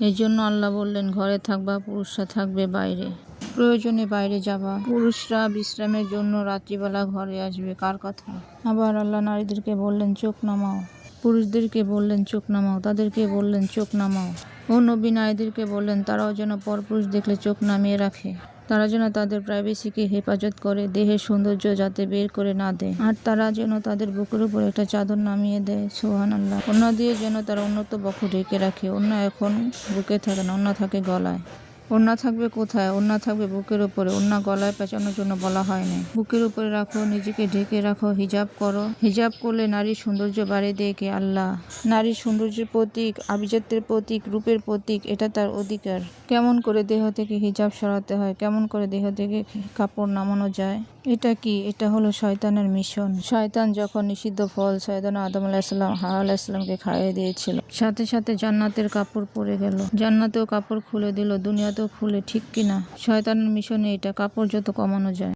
এই জন্য আল্লাহ বললেন, ঘরে থাকবা, পুরুষরা থাকবে বাইরে। প্রয়োজনে বাইরে যাবা। পুরুষরা বিশ্রামের জন্য রাত্রিবেলা ঘরে আসবে। কার কথা? আবার আল্লাহ নারীদেরকে বললেন, চোখ নামাও। পুরুষদেরকে বললেন, চোখ নামাও। তাদেরকে বললেন, চোখ নামাও। ও নবী নারীদেরকে বললেন, তারাও যেন পরপুরুষ দেখলে চোখ নামিয়ে রাখে। তারা যেন তাদের প্রাইভেসিকে হেফাজত করে, দেহের সৌন্দর্য যাতে বের করে না দেয়। আর তারা যেন তাদের বুকের উপর একটা চাদর নামিয়ে দেয় সোহান আল্লাহ অন্য দিয়ে যেন তারা উন্নত বক্ষ ঢেকে রাখে, অন্য এখন বুকে থাকে না, অন্য থাকে গলায়। ওড়না থাকবে কোথায়? ওড়না থাকবে বুকের উপরে। ওড়না গলায় পেঁচানোর জন্য বলা হয় না বুকের উপরে রাখো, নিজেকে ঢেকে রাখো, হিজাব করো। হিজাব করলে নারীর সৌন্দর্য বাড়িয়ে দেয় কে আল্লাহ। নারীর সৌন্দর্যের প্রতীক, আভিজাত্যের প্রতীক, রূপের প্রতীক, এটা তার অধিকার। কেমন করে দেহ থেকে হিজাব সরাতে হয়? কেমন করে দেহ থেকে কাপড় নামানো যায়? এটা কি? এটা হলো শয়তানের মিশন। শয়তান যখন নিষিদ্ধ ফল শয়তান আদম আলাহিসাল্লাম হাওয়া আলাহিসাল্লামকে খাইয়ে দিয়েছিল। সাথে সাথে জান্নাতের কাপড় পরে গেল। জান্নাতেও কাপড় খুলে দিল, দুনিয়াতেও খুলে ঠিক কিনা? শয়তানের মিশনে এটা কাপড় যত কমানো যায়।